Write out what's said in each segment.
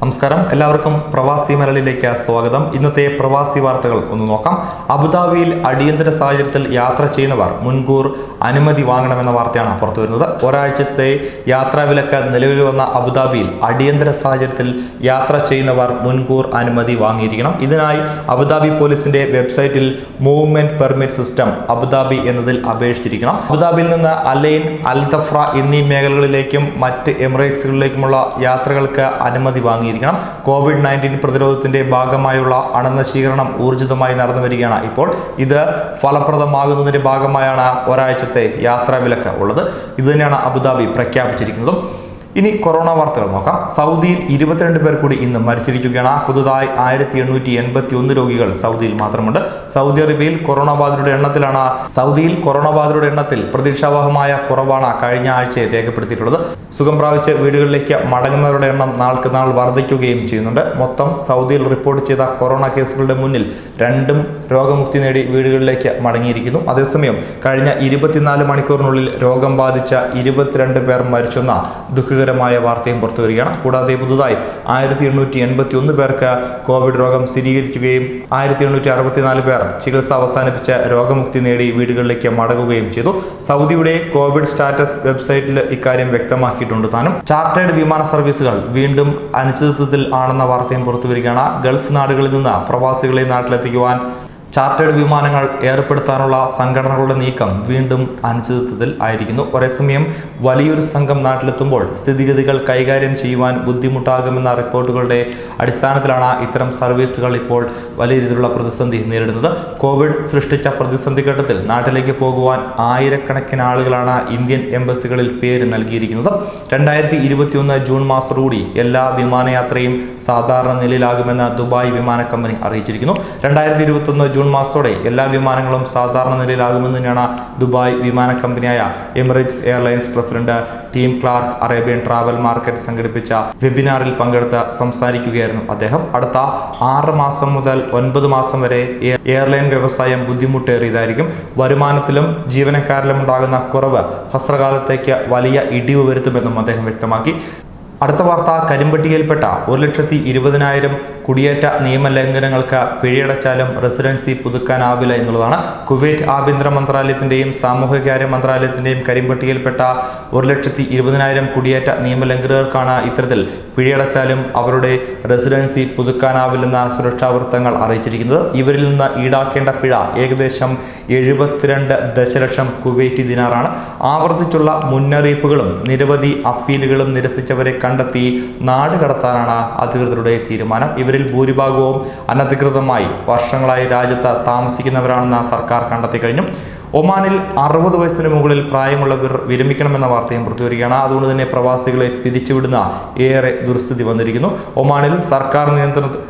നമസ്കാരം. എല്ലാവർക്കും പ്രവാസി മലയാളിയിലേക്ക് സ്വാഗതം. ഇന്നത്തെ പ്രവാസി വാർത്തകൾ ഒന്ന് നോക്കാം. അബുദാബിയിൽ അടിയന്തര സാഹചര്യത്തിൽ യാത്ര ചെയ്യുന്നവർ മുൻകൂർ അനുമതി വാങ്ങണമെന്ന വാർത്തയാണ് പുറത്തു വരുന്നത്. ഒരാഴ്ചത്തെ യാത്രാ വിലക്ക് നിലവിൽ വന്ന അബുദാബിയിൽ അടിയന്തര സാഹചര്യത്തിൽ യാത്ര ചെയ്യുന്നവർ മുൻകൂർ അനുമതി വാങ്ങിയിരിക്കണം. ഇതിനായി അബുദാബി പോലീസിന്റെ വെബ്സൈറ്റിൽ മൂവ്മെന്റ് പെർമിറ്റ് സിസ്റ്റം അബുദാബി എന്നതിൽ അപേക്ഷിച്ചിരിക്കണം. അബുദാബിയിൽ നിന്ന് അലൈൻ അൽ ദഫ്ര എന്നീ മേഖലകളിലേക്കും മറ്റ് എമിറേറ്റ്സുകളിലേക്കുമുള്ള യാത്രകൾക്ക് അനുമതി വാങ്ങിയിരിക്കണം. കോവിഡ് നയന്റീൻ പ്രതിരോധത്തിന്റെ ഭാഗമായുള്ള അണനശീകരണം ഊർജിതമായി നടന്നു വരികയാണ്. ഇപ്പോൾ ഇത് ഫലപ്രദമാകുന്നതിന്റെ ഭാഗമായാണ് ഒരാഴ്ചത്തെ യാത്രാ വിലക്ക് ഉള്ളത്. ഇത് തന്നെയാണ് അബുദാബി പ്രഖ്യാപിച്ചിരിക്കുന്നതും. ഇനി കൊറോണ വാർത്തകൾ നോക്കാം. സൗദിയിൽ ഇരുപത്തിരണ്ട് പേർ കൂടി ഇന്ന് മരിച്ചിരിക്കുകയാണ്. പുതുതായി ആയിരത്തി എണ്ണൂറ്റി എൺപത്തി ഒന്ന് രോഗികൾ സൗദിയിൽ മാത്രമുണ്ട്. സൗദി അറേബ്യയിൽ കൊറോണ ബാധിതരുടെ എണ്ണത്തിലാണ്. സൗദിയിൽ കൊറോണ ബാധിതരുടെ എണ്ണത്തിൽ പ്രതീക്ഷാവഹമായ കുറവാണ് കഴിഞ്ഞ ആഴ്ച രേഖപ്പെടുത്തിയിട്ടുള്ളത്. സുഖം പ്രാപിച്ച് വീടുകളിലേക്ക് മടങ്ങുന്നവരുടെ എണ്ണം നാൾക്ക് നാൾ വർദ്ധിക്കുകയും ചെയ്യുന്നുണ്ട്. മൊത്തം സൗദിയിൽ റിപ്പോർട്ട് ചെയ്ത കൊറോണ കേസുകളുടെ മുന്നിൽ രണ്ടും രോഗമുക്തി നേടി വീടുകളിലേക്ക് മടങ്ങിയിരിക്കുന്നു. അതേസമയം കഴിഞ്ഞ ഇരുപത്തിനാല് മണിക്കൂറിനുള്ളിൽ രോഗം ബാധിച്ച ഇരുപത്തിരണ്ട് പേർ മരിച്ചെന്ന ദുഃഖകരമായ വാർത്തയും പുറത്തുവരികയാണ് കൂടാതെ പുതുതായി ആയിരത്തി എണ്ണൂറ്റി എൺപത്തി ഒന്ന് പേർക്ക് കോവിഡ് രോഗം സ്ഥിരീകരിക്കുകയും ആയിരത്തി എണ്ണൂറ്റി അറുപത്തിനാല് പേർ ചികിത്സ അവസാനിപ്പിച്ച രോഗമുക്തി നേടി വീടുകളിലേക്ക് മടങ്ങുകയും ചെയ്തു. സൗദിയുടെ കോവിഡ് സ്റ്റാറ്റസ് വെബ്സൈറ്റിൽ ഇക്കാര്യം വ്യക്തമാക്കിയിട്ടുണ്ട് താനും. ചാർട്ടേഡ് വിമാന സർവീസുകൾ വീണ്ടും അനിശ്ചിതത്വത്തിൽ ആണെന്ന വാർത്തയും പുറത്തുവരികയാണ് ഗൾഫ് നാടുകളിൽ നിന്ന് പ്രവാസികളെ നാട്ടിലെത്തിക്കുവാൻ ചാർട്ടേഡ് വിമാനങ്ങൾ ഏർപ്പെടുത്താനുള്ള സംഘടനകളുടെ നീക്കം വീണ്ടും അനിശ്ചിതത്വത്തിൽ ആയിരിക്കുന്നു. ഒരേസമയം വലിയൊരു സംഘം നാട്ടിലെത്തുമ്പോൾ സ്ഥിതിഗതികൾ കൈകാര്യം ചെയ്യുവാൻ ബുദ്ധിമുട്ടാകുമെന്ന റിപ്പോർട്ടുകളുടെ അടിസ്ഥാനത്തിലാണ് ഇത്തരം സർവീസുകൾ ഇപ്പോൾ വലിയ രീതിയിലുള്ള പ്രതിസന്ധി നേരിടുന്നത്. കോവിഡ് സൃഷ്ടിച്ച പ്രതിസന്ധി ഘട്ടത്തിൽ നാട്ടിലേക്ക് പോകുവാൻ ആയിരക്കണക്കിന് ആളുകളാണ് ഇന്ത്യൻ എംബസികളിൽ പേര് നൽകിയിരിക്കുന്നത്. രണ്ടായിരത്തി ഇരുപത്തിയൊന്ന് ജൂൺ മാസത്തോടുകൂടി എല്ലാ വിമാനയാത്രയും സാധാരണ നിലയിലാകുമെന്ന് ദുബായ് വിമാന കമ്പനി അറിയിച്ചിരിക്കുന്നു. രണ്ടായിരത്തി ഇരുപത്തൊന്ന് ജൂൺ മാസത്തോടെ എല്ലാ വിമാനങ്ങളും സാധാരണ നിലയിലാകുമെന്ന് തന്നെയാണ് ദുബായ് വിമാന കമ്പനിയായ Emirates airlines president Tim Clark Arabian travel market സംഘടിപ്പിച്ച വെബിനാറിൽ പങ്കെടുത്ത് സംസാരിക്കുകയായിരുന്നു അദ്ദേഹം. അടുത്ത ആറ് മാസം മുതൽ ഒൻപത് മാസം വരെ എയർലൈൻ വ്യവസായം ബുദ്ധിമുട്ടേറിയതായിരിക്കും. വരുമാനത്തിലും ജീവനക്കാരിലും ഉണ്ടാകുന്ന കുറവ് ഹസ്രകാലത്തേക്ക് വലിയ ഇടിവ് വരുത്തുമെന്നും അദ്ദേഹം വ്യക്തമാക്കി. അടുത്ത വാർത്ത കരിമ്പട്ടികയിൽപ്പെട്ട ഒരു ലക്ഷത്തി ഇരുപതിനായിരം കുടിയേറ്റ നിയമലംഘനങ്ങൾക്ക് പിഴയടച്ചാലും റെസിഡൻസി പുതുക്കാനാവില്ല എന്നുള്ളതാണ്. കുവൈറ്റ് ആഭ്യന്തര മന്ത്രാലയത്തിന്റെയും സാമൂഹികകാര്യ മന്ത്രാലയത്തിന്റെയും കരിമ്പട്ടികയിൽപ്പെട്ട ഒരു ലക്ഷത്തി ഇരുപതിനായിരം കുടിയേറ്റ നിയമലംഘകർക്കാണ് ഇത്തരത്തിൽ പിഴയടച്ചാലും അവരുടെ റെസിഡൻസി പുതുക്കാനാവില്ലെന്ന സുരക്ഷാ വൃത്തങ്ങൾ അറിയിച്ചിരിക്കുന്നത്. ഇവരിൽ നിന്ന് ഈടാക്കേണ്ട പിഴ ഏകദേശം എഴുപത്തിരണ്ട് ദശലക്ഷം കുവൈറ്റ് ദിനാറാണ്. ആവർത്തിച്ചുള്ള മുന്നറിയിപ്പുകളും നിരവധി അപ്പീലുകളും നിരസിച്ചവരെ കണ്ടെത്തി നാട് കടത്താനാണ് അധികൃതരുടെ തീരുമാനം. ഇവരിൽ ഭൂരിഭാഗവും അനധികൃതമായി വർഷങ്ങളായി രാജ്യത്ത് താമസിക്കുന്നവരാണെന്ന് സർക്കാർ കണ്ടെത്തി കഴിഞ്ഞു. ഒമാനിൽ അറുപത് വയസ്സിന് മുകളിൽ പ്രായമുള്ളവർ വിരമിക്കണമെന്ന വാർത്തയും പുറത്തുവരികയാണ് അതുകൊണ്ട് തന്നെ പ്രവാസികളെ പിരിച്ചുവിടുന്ന ഏറെ ദുർസ്ഥിതി വന്നിരിക്കുന്നു. ഒമാനിൽ സർക്കാർ നിയന്ത്രണത്തിൽ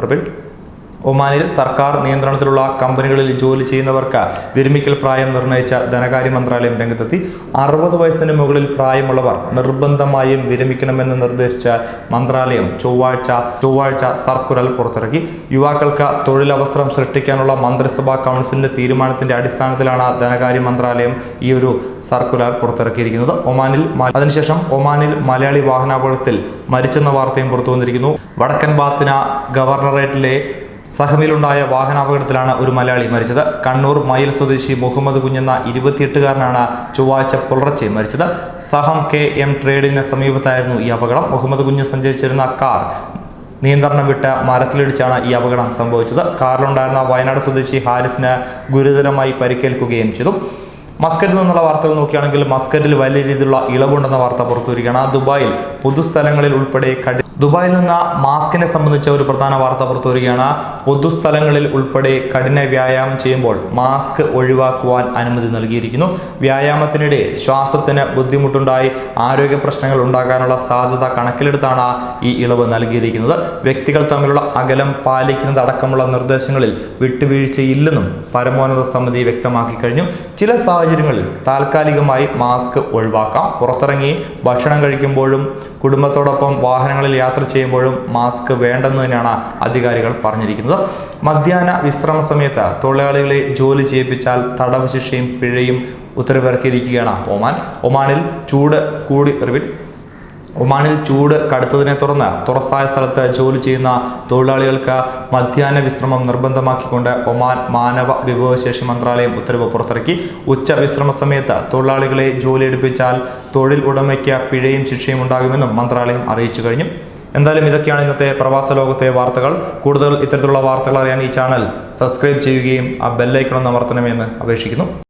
ഒമാനിൽ സർക്കാർ നിയന്ത്രണത്തിലുള്ള കമ്പനികളിൽ ജോലി ചെയ്യുന്നവർക്ക് വിരമിക്കൽ പ്രായം നിർണയിച്ച ധനകാര്യ മന്ത്രാലയം രംഗത്തെത്തി. അറുപത് വയസ്സിന് മുകളിൽ പ്രായമുള്ളവർ നിർബന്ധമായും വിരമിക്കണമെന്ന് നിർദ്ദേശിച്ച മന്ത്രാലയം ചൊവ്വാഴ്ച ചൊവ്വാഴ്ച സർക്കുലർ പുറത്തിറക്കി. യുവാക്കൾക്ക് തൊഴിലവസരം സൃഷ്ടിക്കാനുള്ള മന്ത്രിസഭാ കൗൺസിലിന്റെ തീരുമാനത്തിന്റെ അടിസ്ഥാനത്തിലാണ് ധനകാര്യ മന്ത്രാലയം ഈ ഒരു സർക്കുലർ പുറത്തിറക്കിയിരിക്കുന്നത്. ഒമാനിൽ അതിനുശേഷം ഒമാനിൽ മലയാളി വാഹനാപകടത്തിൽ മരിച്ചെന്ന വാർത്തയും പുറത്തു വന്നിരിക്കുന്നു വടക്കൻ ബാത്തിന ഗവർണറേറ്റിലെ സഹമിലുണ്ടായ വാഹനാപകടത്തിലാണ് ഒരു മലയാളി മരിച്ചത്. കണ്ണൂർ മയിൽ സ്വദേശി മുഹമ്മദ് കുഞ്ഞെന്ന ഇരുപത്തിയെട്ടുകാരനാണ് ചൊവ്വാഴ്ച പുലർച്ചെ മരിച്ചത്. സഹം കെ എം ട്രേഡിന് സമീപത്തായിരുന്നു ഈ അപകടം. മുഹമ്മദ് കുഞ്ഞ് സഞ്ചരിച്ചിരുന്ന കാർ നിയന്ത്രണം വിട്ട് മരത്തിലിടിച്ചാണ് ഈ അപകടം സംഭവിച്ചത്. കാറിലുണ്ടായിരുന്ന വയനാട് സ്വദേശി ഹാരിസിന് ഗുരുതരമായി പരിക്കേൽക്കുകയും ചെയ്തു. മസ്കറ്റിൽ നിന്നുള്ള വാർത്തകൾ നോക്കുകയാണെങ്കിൽ മസ്കറ്റിൽ വലിയ രീതിയിലുള്ള ഇളവുണ്ടെന്ന വാർത്ത പുറത്തു വരികയാണ് ദുബായിൽ പൊതുസ്ഥലങ്ങളിൽ ഉൾപ്പെടെ കടി ദുബായിൽ നിന്ന് മാസ്കിനെ സംബന്ധിച്ച ഒരു പ്രധാന വാർത്ത പുറത്തു വരികയാണ് പൊതുസ്ഥലങ്ങളിൽ ഉൾപ്പെടെ കഠിന വ്യായാമം ചെയ്യുമ്പോൾ മാസ്ക് ഒഴിവാക്കുവാൻ അനുമതി നൽകിയിരിക്കുന്നു. വ്യായാമത്തിനിടെ ശ്വാസത്തിന് ബുദ്ധിമുട്ടുണ്ടായി ആരോഗ്യ പ്രശ്നങ്ങൾ ഉണ്ടാകാനുള്ള സാധ്യത കണക്കിലെടുത്താണ് ഈ ഇളവ് നൽകിയിരിക്കുന്നത്. വ്യക്തികൾ തമ്മിലുള്ള അകലം പാലിക്കുന്നതടക്കമുള്ള നിർദ്ദേശങ്ങളിൽ വിട്ടുവീഴ്ചയില്ലെന്നും പരമോന്നത സമിതി വ്യക്തമാക്കി കഴിഞ്ഞു. ചില സാഹചര്യങ്ങളിൽ താൽക്കാലികമായി മാസ്ക് ഒഴിവാക്കാം. പുറത്തിറങ്ങി ഭക്ഷണം കഴിക്കുമ്പോഴും കുടുംബത്തോടൊപ്പം വാഹനങ്ങളിൽ യാത്ര ചെയ്യുമ്പോഴും മാസ്ക് വേണ്ടെന്ന് തന്നെയാണ് അധികാരികൾ പറഞ്ഞിരിക്കുന്നത്. മധ്യാഹ്ന വിശ്രമ സമയത്ത് തൊഴിലാളികളെ ജോലി ചെയ്യിപ്പിച്ചാൽ തടവ് ശിക്ഷയും പിഴയും ഉത്തരവിറക്കിയിരിക്കുകയാണ് ഒമാൻ. ഒമാനിൽ ചൂട് കൂടി റിപ്പീറ്റ് ഒമാനിൽ ചൂട് കടുത്തതിനെ തുടർന്ന് തുറസായ സ്ഥലത്ത് ജോലി ചെയ്യുന്ന തൊഴിലാളികൾക്ക് മധ്യാഹ്ന വിശ്രമം നിർബന്ധമാക്കിക്കൊണ്ട് ഒമാൻ മാനവ വിഭവശേഷി മന്ത്രാലയം ഉത്തരവ് പുറത്തിറക്കി. ഉച്ച വിശ്രമ സമയത്ത് തൊഴിലാളികളെ ജോലി എടുപ്പിച്ചാൽ തൊഴിൽ ഉടമയ്ക്ക് പിഴയും ശിക്ഷയും ഉണ്ടാകുമെന്നും മന്ത്രാലയം അറിയിച്ചു കഴിഞ്ഞു. എന്തായാലും ഇതൊക്കെയാണ് ഇന്നത്തെ പ്രവാസ ലോകത്തെ വാർത്തകൾ. കൂടുതൽ ഇത്തരത്തിലുള്ള വാർത്തകൾ അറിയാൻ ഈ ചാനൽ സബ്സ്ക്രൈബ് ചെയ്യുകയും ആ ബെല്ലൈക്കണം അമർത്തണമെന്ന് അപേക്ഷിക്കുന്നു.